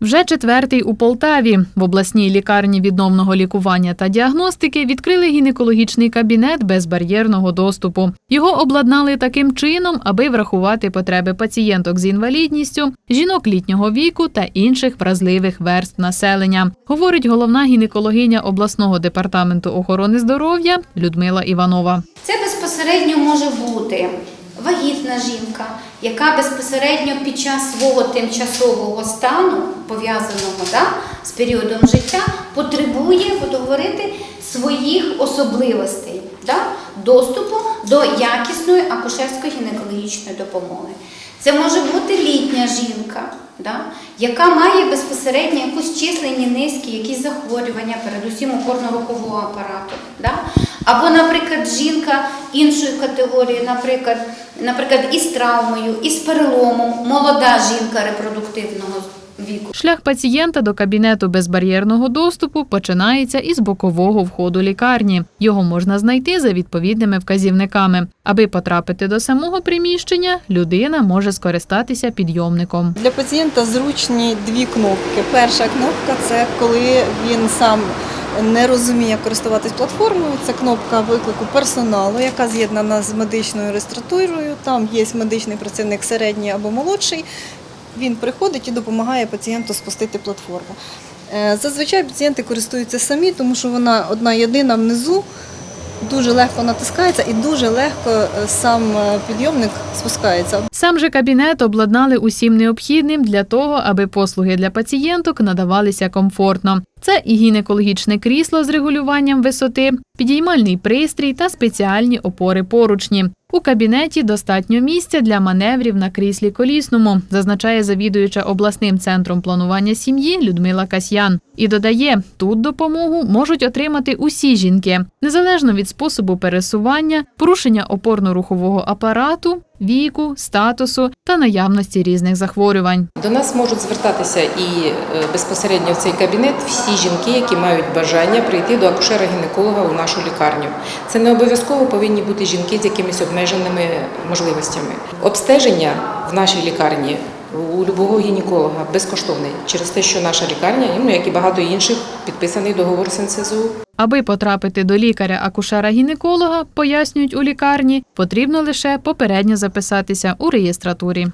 Вже четвертий у Полтаві в обласній лікарні відновного лікування та діагностики відкрили гінекологічний кабінет безбар'єрного доступу. Його обладнали таким чином, аби врахувати потреби пацієнток з інвалідністю, жінок літнього віку та інших вразливих верств населення, говорить головна гінекологиня обласного департаменту охорони здоров'я Людмила Іванова. Це безпосередньо може бути вагітна жінка, яка безпосередньо під час свого тимчасового стану, пов'язаного да, з періодом життя, потребує говорити, своїх особливостей да, доступу до якісної акушерсько-гінекологічної допомоги. Це може бути літня жінка, да, яка має безпосередньо якусь численні низькі, якісь захворювання, передусім опорно-рухового апарату. Да? Або, наприклад, жінка іншої категорії, наприклад, наприклад, із травмою, із переломом, молода жінка репродуктивного віку. Шлях пацієнта до кабінету безбар'єрного доступу починається із бокового входу лікарні. Його можна знайти за відповідними вказівниками. Аби потрапити до самого приміщення, людина може скористатися підйомником. Для пацієнта зручні дві кнопки. Перша кнопка це коли він сам не розуміє як користуватись платформою. Це кнопка виклику персоналу, яка з'єднана з медичною реєстратурою. Там є медичний працівник середній або молодший. Він приходить і допомагає пацієнту спустити платформу. Е, Зазвичай пацієнти користуються самі, тому що вона одна єдина внизу. Дуже легко натискається і дуже легко е, сам е, підйомник спускається. Сам же кабінет обладнали усім необхідним для того, аби послуги для пацієнток надавалися комфортно. Це і гінекологічне крісло з регулюванням висоти, підіймальний пристрій та спеціальні опори поручні. У кабінеті достатньо місця для маневрів на кріслі колісному, зазначає завідуюча обласним центром планування сім'ї Людмила Касьян. І додає, тут допомогу можуть отримати усі жінки, незалежно від способу пересування, порушення опорно-рухового апарату, віку, статусу та наявності різних захворювань. До нас можуть звертатися і е, безпосередньо в цей кабінет всі жінки, які мають бажання прийти до акушера-гінеколога у нашу лікарню. Це не обов'язково повинні бути жінки з якимись обмеженими можливостями. Обстеження в нашій лікарні у любого гінеколога безкоштовний через те, що наша лікарня, ну як і багато інших, підписаний договор з НСЗУ. Аби потрапити до лікаря-акушера-гінеколога, пояснюють у лікарні, потрібно лише попередньо записатися у реєстратурі.